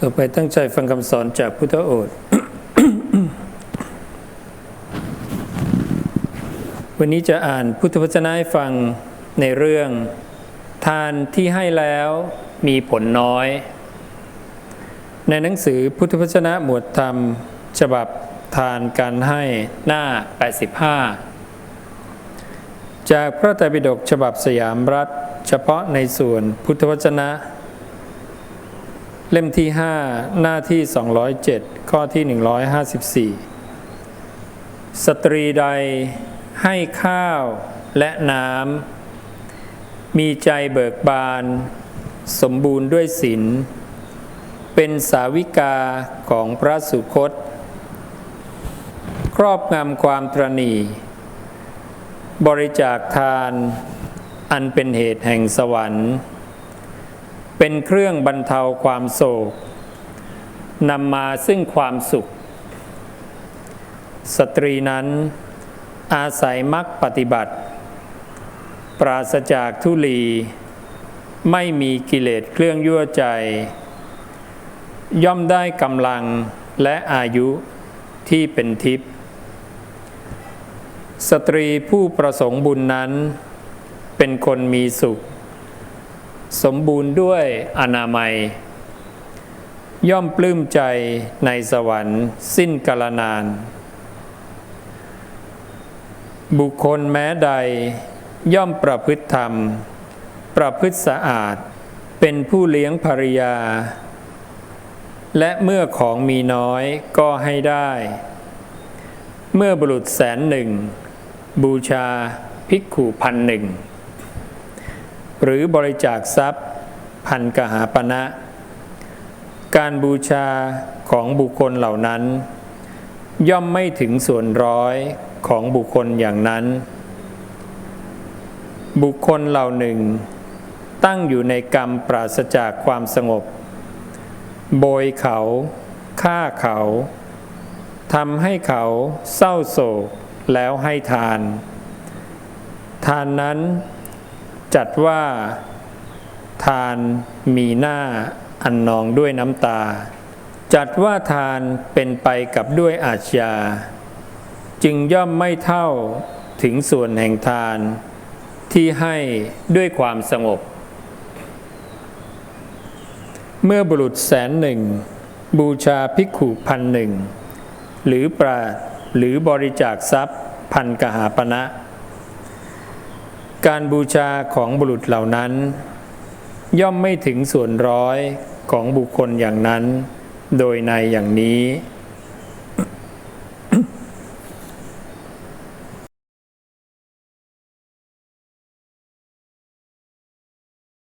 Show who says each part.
Speaker 1: ต่อไปตั้งใจฟังคำสอนจากพุทธโอษฐ์วันนี้จะอ่านพุทธวจนะให้ฟังในเรื่อง ทานที่ให้แล้วมีผลน้อย ในหนังสือพุทธวจนะหมวดธรรม ฉบับทานการให้หน้า 85 จากพระไตรปิฎกฉบับสยามรัฐ เฉพาะในส่วนพุทธวจนะ เล่มที่ 5 หน้าที่ 207 ข้อที่ 154 สตรีใดให้ข้าวและน้ำ มีใจเบิกบาน สมบูรณ์ด้วยศีลเป็นสาวิกาของพระสุคต ครอบงำความตรณี บริจาคทาน อันเป็นเหตุแห่งสวรรค์ เป็นเครื่องบรรเทาความโศกนำมาซึ่งความสุข สตรีนั้นอาศัยมรรคปฏิบัติ ปราศจากทุลี ไม่มีกิเลสเครื่องยั่วใจ ย่อมได้กำลังและอายุที่เป็นทิพย์สตรีผู้ประสงค์บุญนั้น เป็นคนมีสุข สมบูรณ์ด้วยอนามัย ย่อมปลื้มใจในสวรรค์สิ้นกาลนาน บุคคลแม้ใดย่อมประพฤติธรรม ประพฤติสะอาด เป็นผู้เลี้ยงภริยา และเมื่อของมีน้อยก็ให้ได้ เมื่อบุรุษแสนหนึ่ง บูชาภิกขุพันหนึ่ง หรือบริจาคทรัพย์ พันกหาปณะการบูชาของบุคคลเหล่านั้น ย่อมไม่ถึงส่วนร้อยของบุคคลอย่างนั้น บุคคลเหล่าหนึ่ง ตั้งอยู่ในกรรมปราศจากความสงบ โบยเขาฆ่าเขาทำให้เขาเศร้าโศกแล้วให้ทาน ทานนั้น จัดว่า ทานมีหน้าอันนองด้วยน้ำตา จัดว่าทานเป็นไปกับด้วยอาชญาจึงย่อมไม่เท่าถึงส่วนแห่งทาน ที่ให้ด้วยความสงบ เมื่อบุรุษแสนหนึ่ง บูชาภิกขุพันหนึ่ง หรือปราหรือบริจาคทรัพย์พันกหาปณะ การบูชาของบุรุษเหล่านั้น ย่อมไม่ถึงส่วนร้อยของบุคคลอย่างนั้น โดยในอย่างนี้